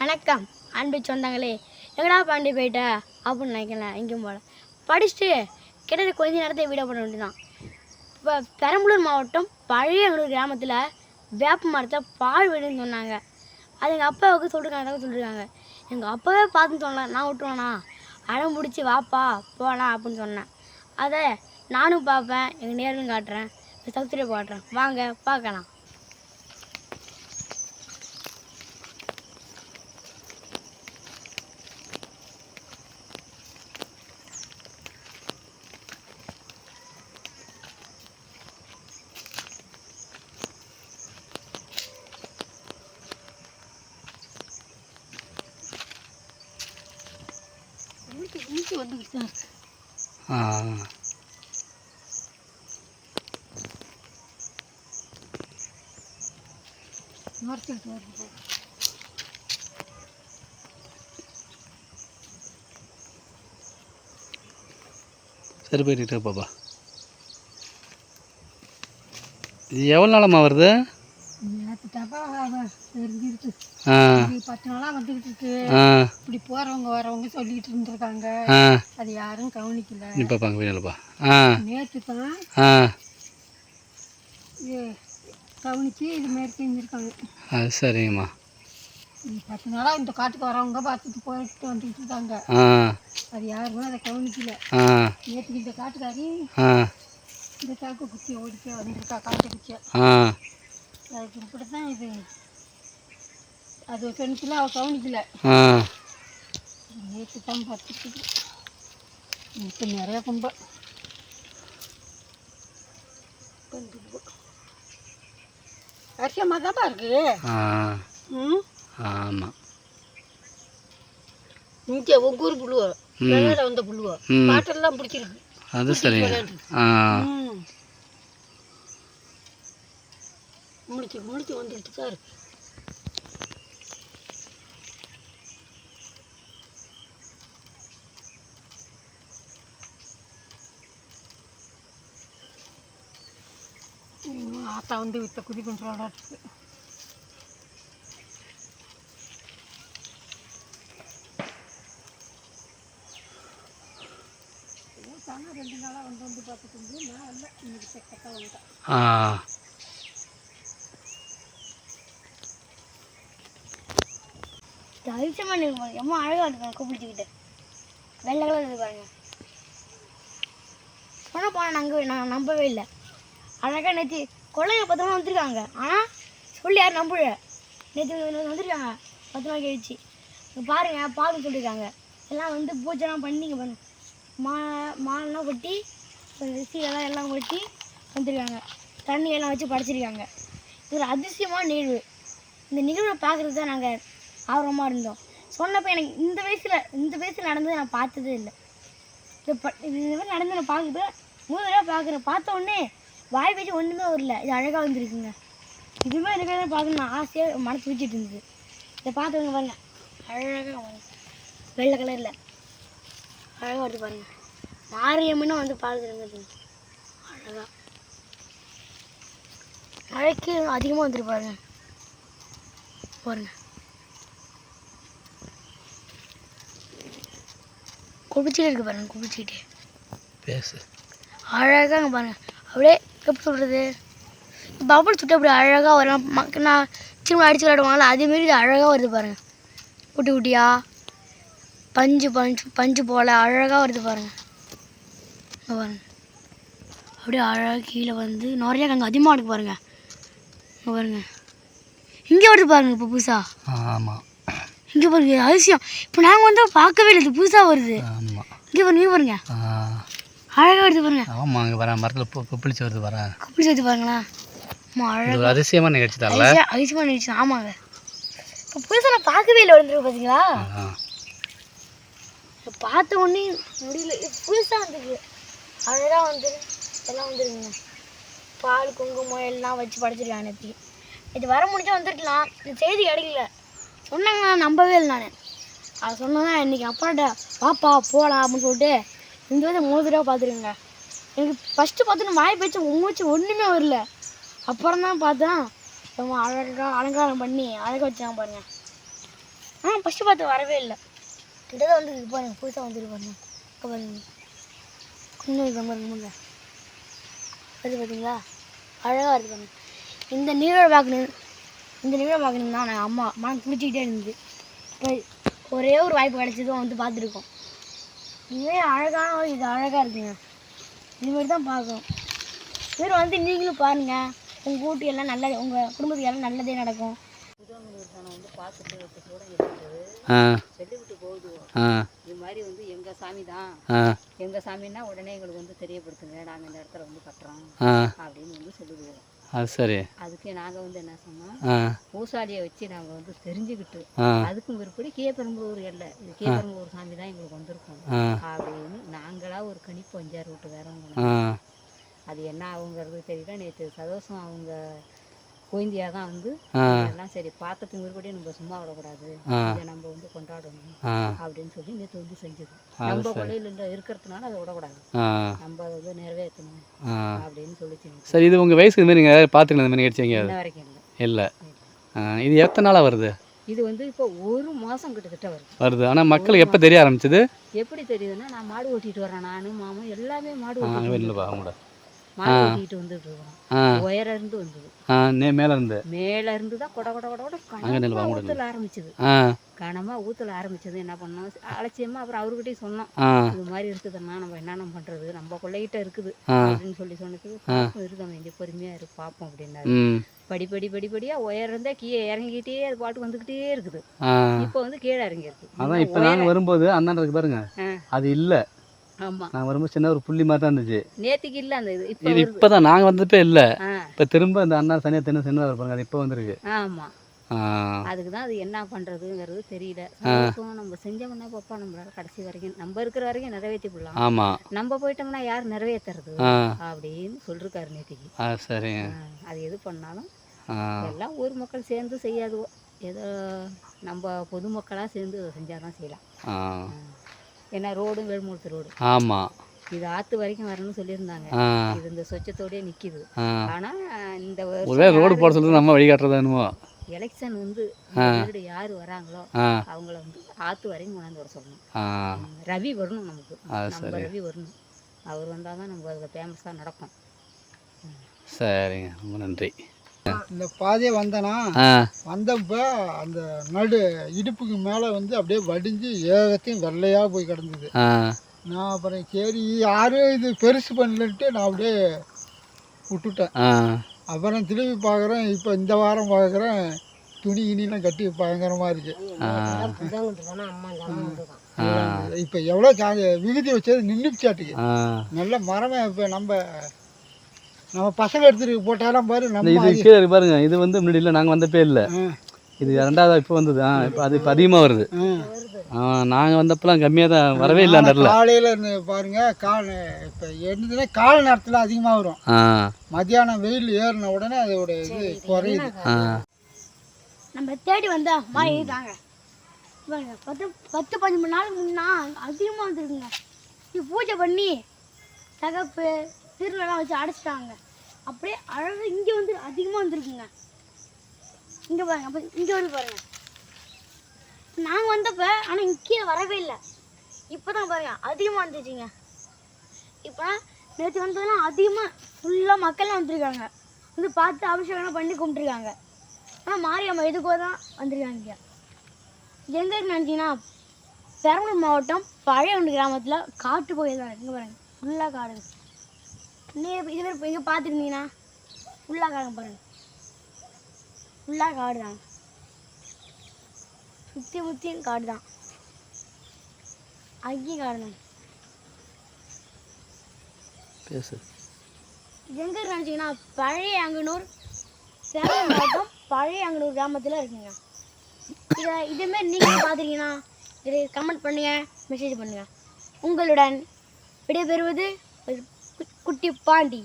வணக்கம். அன்பு சொந்தங்களே எங்கடா பாண்டி போயிட்ட? அப்படின்னு நினைக்கிறேன் எங்கேயும் போல. படிச்சுட்டு கிட்டத்தட்ட கொஞ்ச நேரத்தை வீடியோ பண்ண வேண்டியதான் இப்போ பெரம்பலூர் மாவட்டம் பழையங்களூர் கிராமத்தில் வேப்ப மரத்தை பால் விடுன்னு சொன்னாங்க. அது எங்கள் அப்பாவுக்கு சொல்லிருக்காங்க சொல்லியிருக்காங்க எங்கள் அப்பாவே பார்த்துன்னு சொன்னேன் நான் விட்டுருவேண்ணா அடம் பிடிச்சி வாப்பா போகலாம் அப்படின்னு சொன்னேன். அதை நானும் பார்ப்பேன் எங்கள் நேரிலும் காட்டுறேன் சப்ஸ்கிரைப் காட்டுறேன் வாங்க பார்க்கலாம். வந்து சார் வந்துக்கிட்டு வருது சரி போயிட்டு பாப்பா. இது எவ்வளோ நாளம்மா வருது நேற்று தப்பா தெரிஞ்சிருக்கு ஆ இப்படி பத்து நாளாக வந்துக்கிட்டு இருக்கு இப்படி போகிறவங்க வரவங்க சொல்லிட்டு இருந்திருக்காங்க. அது யாரும் கவனிக்கல. நேற்று தான் ஆ. இது செஞ்சுருக்காங்க. அது சரிங்கம்மா. பத்து நாளாக இந்த காட்டுக்கு வரவங்க பார்த்துட்டு போயிட்டு வந்துக்கிட்டு இருக்காங்க. அது யாருமே அதை கவனிக்கல. ஆ. நேற்றுக்கு இந்த காட்டுக்காரி இந்த காக்கு குச்சி ஓடிக்க வந்திருக்கா காட்டு குச்சியை அதுக்கு இப்படி தான் இது. அது சொன்னிக்கல அவள் கவனிக்கல நேற்று தான் பார்த்துட்டு இப்போ நிறைய கும்பல் அரிசியமாக தான்ப்பா இருக்கு. ம்? ஆமாம் இங்கே ஒவ்வொரு புழுவோ. வந்த புழுவோ. பாட்டெல்லாம் பிடிச்சிருக்கு. அது சரிங்க ஆ. ம் முடிச்சு முடிச்சு வந்துட்டு சார் ஆத்தா வந்து வித்த குதி பண்ணுறாடா ரெண்டு நாளாக வந்து வந்து பார்த்துட்டு நான் இல்லை இன்னைக்கு செக்கத்தான் வந்துட்டேன். ஆ அதிசயமாக இருக்கு பாருங்க அழகாக இருக்கும் கூப்பிடிச்சுக்கிட்டு வெள்ளை கலர் இது பாருங்க. சொன்ன போனால் நாங்கள் நான் நம்பவே இல்லை. அழகாக நேற்று கொள்ளைங்க பத்து மணி வந்திருக்காங்க. ஆனால் சொல்லி யாரும் நம்பல. நேற்று வந்துருக்காங்க. பத்து நாள் கழிச்சு இங்க பாருங்க பாருன்னு சொல்லியிருக்காங்க. எல்லாம் வந்து பூஜைலாம் பண்ணி இங்க பாருங்க. மா மாலெல்லாம் கொட்டி ரிசியெல்லாம் எல்லாம் கொட்டி வந்திருக்காங்க. தண்ணி எல்லாம் வச்சு படைச்சிருக்காங்க. இது ஒரு அதிசயமான நிகழ்வு. இந்த நிகழ்வை பார்க்குறது தான் நாங்கள் ஆர்வமாக இருந்தோம். சொன்னப்போ எனக்கு இந்த வயசில் இந்த வயசில் நடந்தது நான் பார்த்ததே இல்லை. இது ப இது மாதிரி நடந்து நான் பார்க்குறது மூணு தடவை பார்க்குறேன். பார்த்த உடனே வாய் பேச்சு ஒன்றுமே வரல. இது அழகாக வந்துருக்குங்க. இதுவுமே இருக்கிறத பார்க்கணும் நான் ஆசையாக மனசு வச்சுட்டு இருந்தது. இதை பார்த்தவங்க பாருங்க. அழகாக வெள்ளை கலரில் அழகாக வருது பாருங்க. மாரியம்மனும் வந்து பார்க்குறேங்க அழகாக மழைக்கு அதிகமாக வந்துட்டு பாருங்க பாருங்க. குடிச்சிட்டு இருக்கு பாருங்க குடிச்சிக்கிட்டே பேசு. அழகாக பாருங்க. அப்படியே எப்படி சொல்கிறது பபுள் சுட்டு அப்படி அழகாக வரும் மக்க நான் சின்ன அடிச்சு விளையாடுவாங்கல்ல அதேமாரி இது அழகாக வருது பாருங்க. குட்டி குட்டியா? பஞ்சு பஞ்சு பஞ்சு போல் அழகாக வருது பாருங்க. இங்க பாருங்க. அப்படியே அழகாக கீழே வந்து நிறைய அங்கே அதிகமாக இருக்கு பாருங்க. இங்க பாருங்க. இங்கே வருது பாருங்க இப்போ புதுசாக ஆமாம் இங்கே பாருங்க அதிசயம். இப்போ நாங்கள் வந்து பார்க்கவே இல்லை இது புதுசாக வருது. ஆமாம் இங்கே பாருங்க இங்கே பாருங்க. அழகாக வருது பாருங்க. ஆமாம் அங்கே வரேன் மரத்தில் பூ பிடிச்சி வருது வரேன் குப்பிடி சேர்த்து பாருங்களேன் அம்மா இது அழகாக ஒரு அதிசயமான நிகழ்ச்சி தான்ல. அதிசயம் அதிசயமாக நினைச்சு ஆமாங்க. இப்போ புதுசாக நான் பார்க்கவே இல்லை வந்துருக்கு பார்த்தீங்களா பார்த்த உடனே முடியல புதுசாக வந்துருக்கு. அழகாக வந்து எல்லாம் வந்துருக்குங்க. பால் குங்குமம் எல்லாம் வச்சு படைச்சிருக்காங்க நேற்று இது வர முடிஞ்சா வந்துருக்கலாம். இந்த செய்தி கிடைக்கல. சொன்னாங்க நான் நம்பவே இல்லை நான். அதை சொன்னதான் இன்னைக்கு அப்பாட்ட வாப்பா போகலாம் அப்படின்னு சொல்லிட்டு இந்த வந்து மூணு தடவை பார்த்துருங்க எனக்கு ஃபஸ்ட்டு பார்த்துட்டு வாய் பேச்சு மூச்சு ஒன்றுமே வரல. அப்புறம் தான் பார்த்தேன் ரொம்ப அழகாக அலங்காரம் பண்ணி அழகாக வச்சாங்க பாருங்க. ஆ ஃபஸ்ட்டு பார்த்து வரவே இல்லை. கிட்டதான் வந்து பாருங்க புதுசாக வந்துருக்கு பாருங்க. பாருங்க. குன்னு இருக்க அது பார்த்தீங்களா அழகாக இருக்கு பாருங்க. இந்த நீரோட பார்க்கணும் இந்த நீரோட பார்க்கணும் தான் நான் அம்மா மனம் பிடிச்சிக்கிட்டே இருந்தது. இப்போ ஒரே ஒரு வாய்ப்பு கிடைச்சதும் வந்து பார்த்துருக்கோம். இதுவே அழகான ஒரு இது அழகாக இருக்குங்க. இது மாதிரி தான் பார்க்கணும். இது வந்து நீங்களும் பாருங்கள் உங்கள் கூட்டி எல்லாம் நல்லது உங்கள் குடும்பத்துக்கு எல்லாம் நல்லதே நடக்கும். இது மாதிரி வந்து எங்கள் சாமி தான் எங்கள் சாமின்னா உடனே எங்களுக்கு வந்து தெரியப்படுத்துங்க. நாங்கள் இந்த இடத்துல வந்து கட்டுறோம் அப்படின்னு வந்து சொல்லுவோம் அது சரி. அதுக்கு நாங்கள் வந்து என்ன சொன்னோம்? பூசாரியை வச்சு நாங்கள் வந்து தெரிஞ்சுக்கிட்டு அதுக்கும் பிற்பாடு கீழப்பெரும்பூர் இது கீழப்பெரும்பூர் சாமி தான் எங்களுக்கு வந்திருக்கும். அப்படின்னு நாங்களா ஒரு கணிப்பு அஞ்சாறு வீட்டுக்காரங்க அது என்ன ஆகுங்கிறது தெரியல. நேற்று சதோஷம் அவங்க கோயந்தியா தான் வந்து எல்லாம் சரி பார்த்ததுக்கு பிற்பாடி நம்ம சும்மா விடக்கூடாது. இதை நம்ம வந்து கொண்டாடணும் அப்படின்னு சொல்லி நேற்று வந்து செஞ்சது. நம்ம. கொள்ளையில் இருக்கிறதுனால அதை விடக்கூடாது. நம்ம அதை வந்து நிறைவேற்றணும் அப்படின்னு சொல்லிச்சு சரி இது உங்கள் வயசுக்கு மாதிரி நீங்கள் பார்த்துக்கலாம் இந்த மாதிரி எங்கேயாவது? இன்ன வரைக்கும் இல்லை. இது எத்தனை நாளாக வருது? இது வந்து இப்போ ஒரு மாதம் கிட்டத்தட்ட வருது. வருது. ஆனால் மக்களுக்கு எப்போ தெரிய ஆரம்பிச்சது? எப்படி தெரியுதுன்னா நான் மாடு ஓட்டிட்டு வரேன் நானும் மாமும் எல்லாமே மாடு ஓட்டிட்டு மாடு ஓட்டிட்டு வந்துட்டு இருக்கிறோம் ஆ. உயரம் இருந்து வந்தது. மேலே இருந்து மேல இருந்து தான் கொட கொட கொட கொட ஊத்தல ஆரம்பிச்சது. கனமா ஊத்தல ஆரம்பிச்சது. என்ன பண்ணோம்? அலட்சியமா அப்புறம் அவர்கிட்டயும் சொன்னோம். இது மாதிரி இருக்குதுன்னா நம்ம என்னென்ன பண்றது? நம்ம கொள்ளைகிட்ட இருக்குது. அப்படின்னு சொல்லி சொன்னதுக்கு இருக்கோம் இங்கே பொறுமையா இருக்கு பார்ப்போம் அப்படின்னாரு. படி படி படி படியா உயர்ந்தே கீழே இறங்கிக்கிட்டே அது பாட்டு வந்துக்கிட்டே இருக்குது. இப்போ வந்து கீழே இறங்கியிருக்கு. அதான் இப்போ நாங்கள் வரும்போது அந்தாண்ட இருக்கு பாருங்க. அது இல்லை. ஆமா. நாங்கள் வரும்போது சின்ன ஒரு புள்ளி மாதிரி தான் இருந்துச்சு. நேத்திக்கு இல்ல அந்த இது இப்போ இது இப்போ தான் நாங்கள் வந்தப்பே இல்லை. இப்போ திரும்ப இந்த அண்ணா தனியாக தின்னு சின்னதாக இருப்பாங்க அது இப்போ வந்திருக்கு. ஆமா. ஆ. அதுக்கு தான் அது என்ன பண்றதுங்கிறது தெரியல. சந்தோஷம் நம்ம செஞ்சோம்னா பாப்பா நம்மளால கடைசி வரைக்கும் நம்ம இருக்கிற வரைக்கும் நிறைவேற்றி விடலாம். ஆமாம் நம்ம போயிட்டோம்னா யார் நிறைவேற்றுறது அப்படின்னு சொல்லிருக்காரு நேத்திக்கு. ஆ சரிங்க. அது எது பண்ணாலும் எல்லாம் ஊர் மக்கள் சேர்ந்து செய்யாதுவோ. ஏதோ நம்ம பொதுமக்களாக சேர்ந்து செஞ்சால் தான் செய்யலாம். ஆ. ஏன்னா ரோடும் வேல்மூர்த்தி ரோடு. ஆமாம் இது ஆற்று வரைக்கும் வரணும்னு சொல்லியிருந்தாங்க. இது இந்த சொச்சத்தோடயே நிற்கிது ஆனால் இந்த ஒருவேளை ரோடு போட சொல்லிட்டு நம்ம வழிகாட்டுறதா என்னமோ எலெக்ஷன் வந்து யார் வராங்களோ அவங்கள வந்து ஆற்று வரைக்கும் கொண்டாந்து வர சொல்லணும். ரவி வரணும் நமக்கு. நம்ம ரவி வரணும். அவர் வந்தால் தான் நம்ம அதில் ஃபேமஸாக நடக்கும். சரிங்க. ரொம்ப நன்றி. இந்த பாதையை வந்தேனா ஆ. வந்தப்போ அந்த நடு இடுப்புக்கு மேலே வந்து அப்படியே வடிஞ்சு ஏகத்தையும் வெள்ளையாக போய் கிடந்தது. நான் அப்புறம் சரி யாரும் இது பெருசு பண்ணலன்ட்டு நான் அப்படியே விட்டுட்டேன். அப்புறம் திரும்பி பார்க்குறேன் இப்போ இந்த வாரம் பார்க்குறேன் துணி கிணிலாம் கட்டி பயங்கரமாக இருக்கு. இப்போ எவ்வளோ விகுதி வச்சது நின்றுச்சாட்டுக்கு நல்ல மரமே இப்போ நம்ம நம்ம பசங்க எடுத்துட்டு போட்டாலும் பாரு நம்ம இது கீழே இருக்கு பாருங்க. இது வந்து முன்னாடி இல்லை நாங்கள் வந்தப்பே இல்லை. இது ரெண்டாவது இப்போ வந்தது. ஆ இப்போ அது இப்போ அதிகமாக வருது. ஆ. நாங்கள் வந்தப்பெல்லாம் கம்மியாக தான் வரவே இல்லை அந்த இடத்துல. காலையில் இருந்து பாருங்க கால் இப்போ என்னதுன்னா காலை நேரத்தில் அதிகமாக வரும். ஆ. மத்தியானம் வெயில் ஏறின உடனே அதோட இது குறையுது. ஆ. நம்ம தேடி வந்தா மாதிரி தாங்க பாருங்க பத்து பத்து பதிமூணு நாளுக்கு முன்னா அதிகமாக வந்துருக்குங்க. இது பூஜை பண்ணி தகப்பு திருநெல்லாம் வச்சு அடைச்சிட்டாங்க. அப்படியே அழகு இங்கே வந்து அதிகமாக வந்துருக்குங்க. இங்கே பாருங்க அப்போ இங்கே வந்து பாருங்கள் நாங்கள் வந்தப்போ ஆனால் இங்கே கீழே வரவே இல்லை. இப்போ தான் பாருங்க அதிகமாக வந்துச்சுங்க. இப்போ நேற்று வந்ததெல்லாம் அதிகமாக ஃபுல்லாக மக்கள்லாம் வந்திருக்காங்க. வந்து பார்த்து அபிஷேகம்லாம் பண்ணி கும்பிட்டுருக்காங்க. ஆனால் மாரியம்மா எதுக்கோ தான் வந்திருக்காங்க இங்கே. எங்கே இருக்கு நினச்சிங்கன்னா பெரம்பலூர் மாவட்டம் பழையகுண்டு கிராமத்தில் காட்டு கோயில் தான் இங்கே பாருங்கள் ஃபுல்லாக காடு நீங்கள் இது பேர் இங்கே பார்த்துருந்தீங்கன்னா ஃபுல்லாக காடு பாருங்க. ஃபுல்லாக காடு தான் சுற்றி முற்றியும் காடு தான் அங்கேயும் காடு பேசு. எங்கே நினச்சிங்கன்னா பழைய அங்கனூர் சேலம் மாவட்டம் பழைய அங்கனூர் கிராமத்தில் இருக்குங்க. இதை இதேமாரி நீங்கள் பார்த்துருக்கீங்கன்னா இதை கமெண்ட் பண்ணுங்கள் மெசேஜ் பண்ணுங்கள் உங்களுடன் விடைபெறுவது ஒரு கு- குட்டி பாண்டி